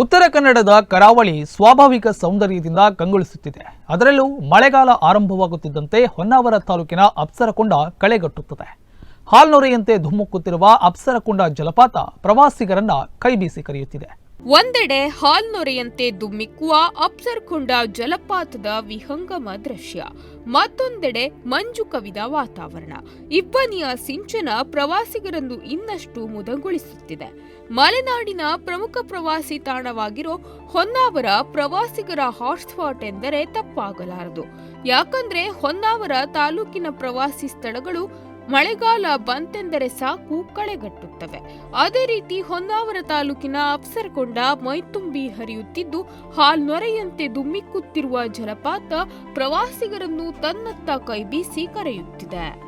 ಉತ್ತರ ಕನ್ನಡದ ಕರಾವಳಿ ಸ್ವಾಭಾವಿಕ ಸೌಂದರ್ಯದಿಂದ ಕಂಗೊಳಿಸುತ್ತಿದೆ. ಅದರಲ್ಲೂ ಮಳೆಗಾಲ ಆರಂಭವಾಗುತ್ತಿದ್ದಂತೆ ಹೊನ್ನಾವರ ತಾಲೂಕಿನ ಅಪ್ಸರಕೊಂಡ ಕಳೆಗಟ್ಟುತ್ತದೆ. ಹಾಲ್ನೊರೆಯಂತೆ ಧುಮ್ಮುಕ್ಕುತ್ತಿರುವ ಅಪ್ಸರಕೊಂಡ ಜಲಪಾತ ಪ್ರವಾಸಿಗರನ್ನ ಕೈಬೀಸಿ ಕರೆಯುತ್ತಿದೆ. ಒಂದೆಡೆ ಹಾಲ್ನೊರೆಯಂತೆ ದುಮ್ಮಿಕ್ಕುವ ಅಪ್ಸರ್ಕೊಂಡ ಜಲಪಾತದ ವಿಹಂಗಮ ದೃಶ್ಯ, ಮತ್ತೊಂದೆಡೆ ಮಂಜು ಕವಿದ ವಾತಾವರಣ. ಇಬ್ಬನಿಯ ಸಿಂಚನ ಪ್ರವಾಸಿಗರನ್ನು ಇನ್ನಷ್ಟು ಮುದಗೊಳಿಸುತ್ತಿದೆ. ಮಲೆನಾಡಿನ ಪ್ರಮುಖ ಪ್ರವಾಸಿ ತಾಣವಾಗಿರೋ ಹೊನ್ನಾವರ ಪ್ರವಾಸಿಗರ ಹಾಟ್ಸ್ಪಾಟ್ ಎಂದರೆ ತಪ್ಪಾಗಲಾರದು. ಯಾಕಂದ್ರೆ ಹೊನ್ನಾವರ ತಾಲೂಕಿನ ಪ್ರವಾಸಿ ಸ್ಥಳಗಳು ಮಳೆಗಾಲ ಬಂತೆಂದರೆ ಸಾಕು ಕಳೆಗಟ್ಟುತ್ತವೆ. ಅದೇ ರೀತಿ ಹೊನ್ನಾವರ ತಾಲೂಕಿನ ಅಪ್ಸರಕೊಂಡ ಮೈತುಂಬಿ ಹರಿಯುತ್ತಿದ್ದು ಹಾಲ್ನೊರೆಯಂತೆ ದುಮ್ಮಿಕ್ಕುತ್ತಿರುವ ಜಲಪಾತ ಪ್ರವಾಸಿಗರನ್ನು ತನ್ನತ್ತ ಕೈಬೀಸಿ ಕರೆಯುತ್ತಿದೆ.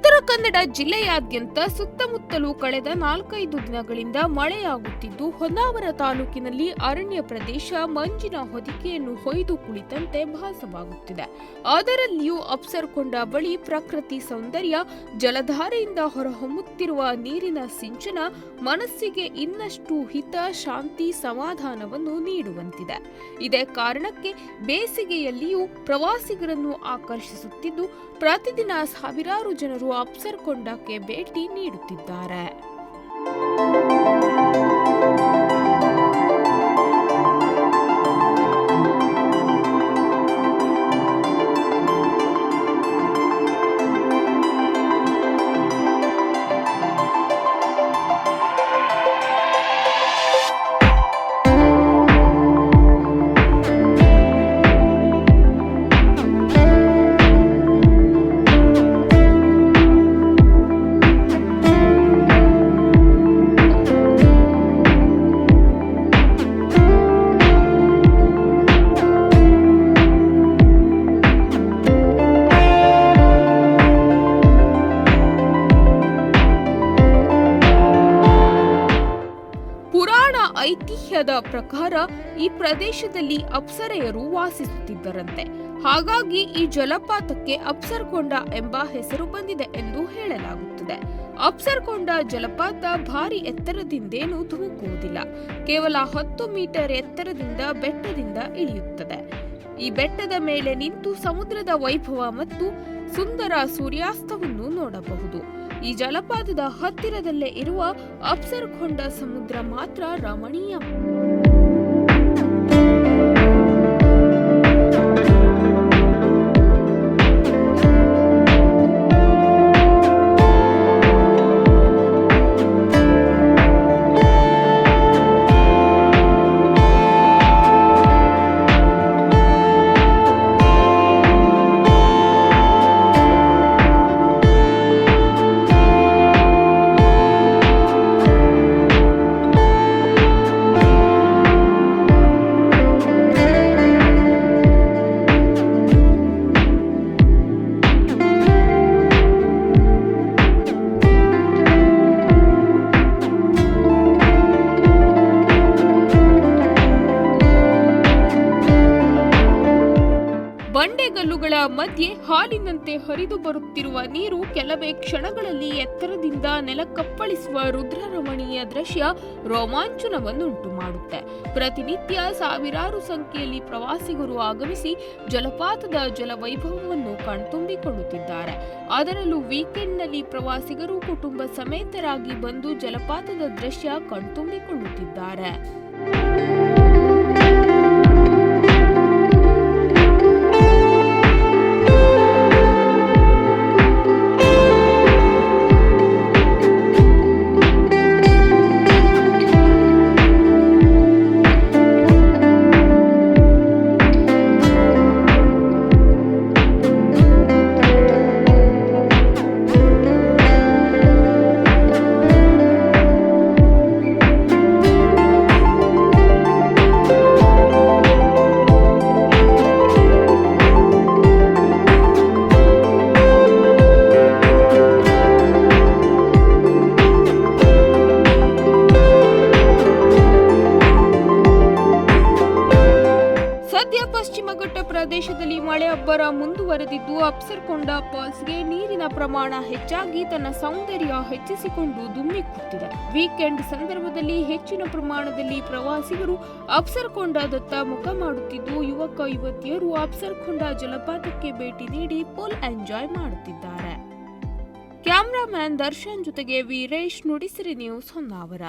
ಉತ್ತರ ಕನ್ನಡ ಜಿಲ್ಲೆಯಾದ್ಯಂತ ಸುತ್ತಮುತ್ತಲೂ ಕಳೆದ ನಾಲ್ಕೈದು ದಿನಗಳಿಂದ ಮಳೆಯಾಗುತ್ತಿದ್ದು, ಹೊನ್ನಾವರ ತಾಲೂಕಿನಲ್ಲಿ ಅರಣ್ಯ ಪ್ರದೇಶ ಮಂಜಿನ ಹೊದಿಕೆಯನ್ನು ಹೊಯ್ದು ಕುಳಿತಂತೆ ಭಾಸವಾಗುತ್ತಿದೆ. ಅದರಲ್ಲಿಯೂ ಅಪ್ಸರ್ಕೊಂಡ ಬಳಿ ಪ್ರಕೃತಿ ಸೌಂದರ್ಯ, ಜಲಧಾರೆಯಿಂದ ಹೊರಹೊಮ್ಮುತ್ತಿರುವ ನೀರಿನ ಸಿಂಚನ, ಮನಸ್ಸಿಗೆ ಇನ್ನಷ್ಟು ಹಿತ, ಶಾಂತಿ, ಸಮಾಧಾನವನ್ನು ನೀಡುವಂತಿದೆ. ಇದೇ ಕಾರಣಕ್ಕೆ ಬೇಸಿಗೆಯಲ್ಲಿಯೂ ಪ್ರವಾಸಿಗರನ್ನು ಆಕರ್ಷಿಸುತ್ತಿದ್ದು, ಪ್ರತಿದಿನ ಸಾವಿರಾರು ಜನರು ಅಪ್ಸರ್ಕೊಂಡಕ್ಕೆ ಭೇಟಿ ನೀಡುತ್ತಿದ್ದಾರೆ. ಐತಿಹ್ಯದ ಪ್ರಕಾರ ಈ ಪ್ರದೇಶದಲ್ಲಿ ಅಪ್ಸರೆಯರು ವಾಸಿಸುತ್ತಿದ್ದರಂತೆ. ಹಾಗಾಗಿ ಈ ಜಲಪಾತಕ್ಕೆ ಅಪ್ಸರ್ಕೊಂಡ ಎಂಬ ಹೆಸರು ಬಂದಿದೆ ಎಂದು ಹೇಳಲಾಗುತ್ತದೆ. ಅಪ್ಸರ್ಕೊಂಡ ಜಲಪಾತ ಭಾರಿ ಎತ್ತರದಿಂದೇನೂ ಧುಮುಕುವುದಿಲ್ಲ ಕೇವಲ ಹತ್ತು ಮೀಟರ್ ಎತ್ತರದಿಂದ ಬೆಟ್ಟದಿಂದ ಇಳಿಯುತ್ತದೆ. ಈ ಬೆಟ್ಟದ ಮೇಲೆ ನಿಂತು ಸಮುದ್ರದ ವೈಭವ ಮತ್ತು ಸುಂದರ ಸೂರ್ಯಾಸ್ತವನ್ನು ನೋಡಬಹುದು. ಈ ಜಲಪಾತದ ಹತ್ತಿರದಲ್ಲೇ ಇರುವ ಅಪ್ಸರ್ಕೊಂಡ ಸಮುದ್ರ ಮಾತ್ರ ರಮಣೀಯ. ಬಂಡೆಗಲ್ಲುಗಳ ಮಧ್ಯೆ ಹಾಲಿನಂತೆ ಹರಿದು ಬರುತ್ತಿರುವ ನೀರು ಕೆಲವೇ ಕ್ಷಣಗಳಲ್ಲಿ ಎತ್ತರದಿಂದ ನೆಲಕ್ಕಪ್ಪಳಿಸುವ ರುದ್ರರಮಣೀಯ ದೃಶ್ಯ ರೋಮಾಂಚನವನ್ನುಂಟು ಮಾಡುತ್ತೆ ಪ್ರತಿನಿತ್ಯ ಸಾವಿರಾರು ಸಂಖ್ಯೆಯಲ್ಲಿ ಪ್ರವಾಸಿಗರು ಆಗಮಿಸಿ ಜಲಪಾತದ ಜಲವೈಭವವನ್ನು ಕಣ್ತುಂಬಿಕೊಳ್ಳುತ್ತಿದ್ದಾರೆ. ಅದರಲ್ಲೂ ವೀಕೆಂಡ್ನಲ್ಲಿ ಪ್ರವಾಸಿಗರು ಕುಟುಂಬ ಸಮೇತರಾಗಿ ಬಂದು ಜಲಪಾತದ ದೃಶ್ಯ ಕಣ್ತುಂಬಿಕೊಳ್ಳುತ್ತಿದ್ದಾರೆ. ಮಳೆ ಅಬ್ಬರ ಮುಂದುವರೆದಿದ್ದು, ಅಪ್ಸರ್ಕೊಂಡ ಫಾಲ್ಸ್ಗೆ ನೀರಿನ ಪ್ರಮಾಣ ಹೆಚ್ಚಾಗಿ ತನ್ನ ಸೌಂದರ್ಯ ಹೆಚ್ಚಿಸಿಕೊಂಡು ದುಮ್ಮಿಕ್ಕುತ್ತಿದೆ ವೀಕೆಂಡ್ ಸಂದರ್ಭದಲ್ಲಿ ಹೆಚ್ಚಿನ ಪ್ರಮಾಣದಲ್ಲಿ ಪ್ರವಾಸಿಗರು ಅಪ್ಸರ್ಕೊಂಡದತ್ತ ಮುಖ ಮಾಡುತ್ತಿದ್ದು, ಯುವಕ ಯುವತಿಯರು ಅಪ್ಸರ್ಕೊಂಡ ಜಲಪಾತಕ್ಕೆ ಭೇಟಿ ನೀಡಿ ಫುಲ್ ಎಂಜಾಯ್ ಮಾಡುತ್ತಿದ್ದಾರೆ. ಕ್ಯಾಮ್ರಾಮ್ಯಾನ್ ದರ್ಶನ್ ಜೊತೆಗೆ ವೀರೇಶ್ ನುಡಿಸಿರಿ ನ್ಯೂಸ್ ಹೊನ್ನಾವರ.